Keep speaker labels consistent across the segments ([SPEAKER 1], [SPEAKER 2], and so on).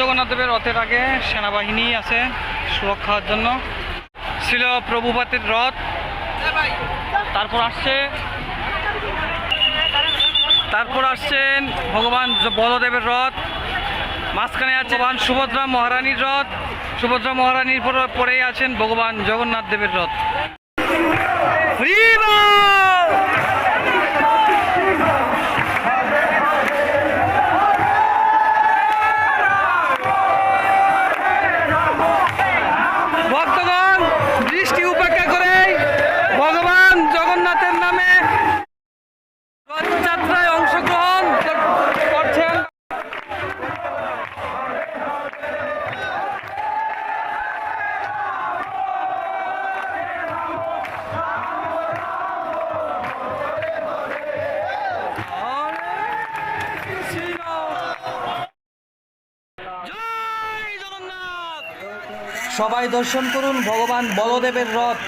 [SPEAKER 1] জগন্নাথ দেবের রথের আগে সেনাবাহিনী আছে সুরক্ষার জন্য। ছিল প্রভুপাতের রথ। তারপর আসছে তারপর আসছেন ভগবান বলদেবের রথ। মাঝখানে আছে ভগবান সুভদ্রা মহারানীর রথ। সুভদ্রা মহারানীর পরেই আছেন ভগবান জগন্নাথ দেবের রথ। সবাই দর্শন করুন, ভগবান বলদেবের রথ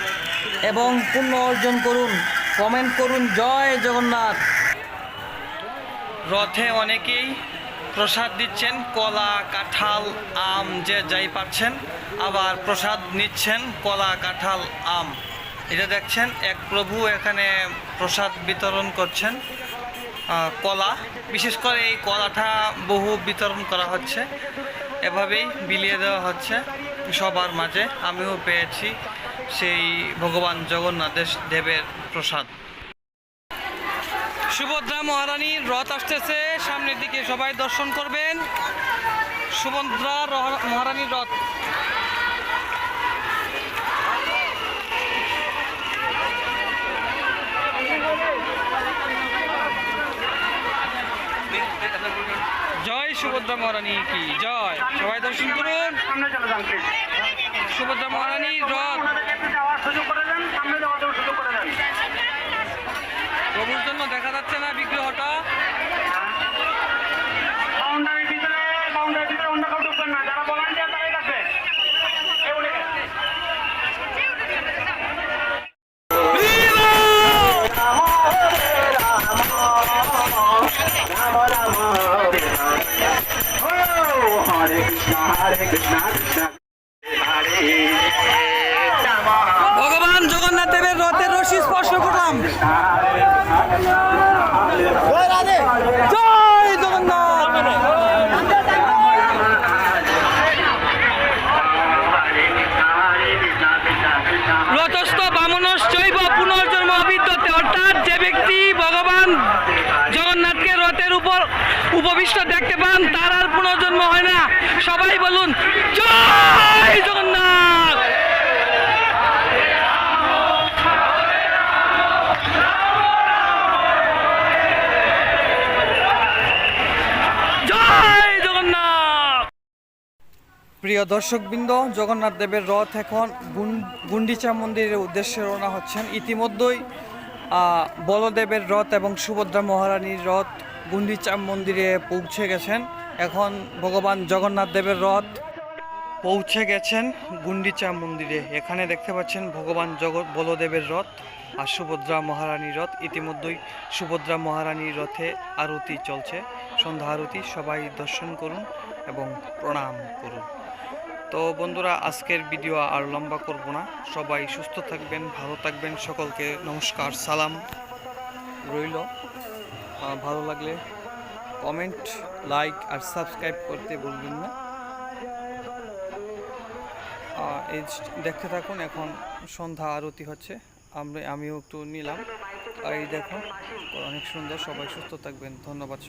[SPEAKER 1] এবং পুণ্য অর্জন করুন কমেন্ট করুন, জয় জগন্নাথ। রথে অনেকেই প্রসাদ দিচ্ছেন, কলা, কাঁঠাল, আম, যে যাই পাচ্ছেন আবার প্রসাদ নিচ্ছেন, কলা, কাঁঠাল, আম। এটা দেখছেন, এক প্রভু এখানে প্রসাদ বিতরণ করছেন কলা। বিশেষ করে এই কলাটা বহু বিতরণ করা হচ্ছে, এভাবেই বিলিয়ে দেওয়া হচ্ছে। সবার মাঝে আমিও পেয়েছি সেই ভগবান জগন্নাথ দেবের প্রসাদ। সুভদ্রা মহারানীর রথ আসতেছে, সামনের দিকে সবাই দর্শন করবেন। সুভদ্রা মহারানীর রথ। জয় সুভদ্রা মহারানী কি জয়? সবাই দর্শন করুন। সুভদ্রা মহারানীর রথ।
[SPEAKER 2] Hare Krishna, Hare Krishna, Krishna Hare
[SPEAKER 1] ভগবান জগন্নাথ দেবের রথের রশি স্পর্শ করলাম। জয় জগন্নাথ। রথস্থ বামনশ্চৈব পুনর্জন্ম অবিদ্যতে। অর্থাৎ যে ব্যক্তি ভগবান জগন্নাথকে রথের উপর উপবিষ্ট দেখতে পান তার আর পুনর্জন্ম হয় না। সবাই বলুন, জয় জগন্নাথ! প্রিয় দর্শকবৃন্দ, জগন্নাথ দেবের রথ এখন গুন- গুন্ডিচা মন্দিরের উদ্দেশ্যে রওনা হচ্ছেন। ইতিমধ্যেই বলদেবের রথ এবং সুভদ্রা মহারানীর রথ গুন্ডিচা মন্দিরে পৌঁছে গেছেন। এখন ভগবান জগন্নাথ দেবের রথ পৌঁছে গেছেন গুন্ডিচা মন্দিরে। এখানে দেখতে পাচ্ছেন ভগবান জগৎ বলদেবের রথ আর সুভদ্রা মহারানীর রথ। ইতিমধ্যেই সুভদ্রা মহারানীর রথে আরতি চলছে। সন্ধ্যা আরতি, সবাই দর্শন করুন এবং প্রণাম করুন। তো বন্ধুরা, আজকের ভিডিও আর লম্বা করব না। সবাই সুস্থ থাকবেন, ভালো থাকবেন, সকলকে নমস্কার, সালাম রইল। ভালো লাগলে কমেন্ট, লাইক আর সাবস্ক্রাইব করতে ভুলবেন না। এই দেখতে থাকুন, এখন সন্ধ্যা আরতি হচ্ছে। আমরা, আমিও একটু নিলাম। আর এই দেখুন, অনেক সুন্দর, সবাই সুস্থ থাকবেন। ধন্যবাদ।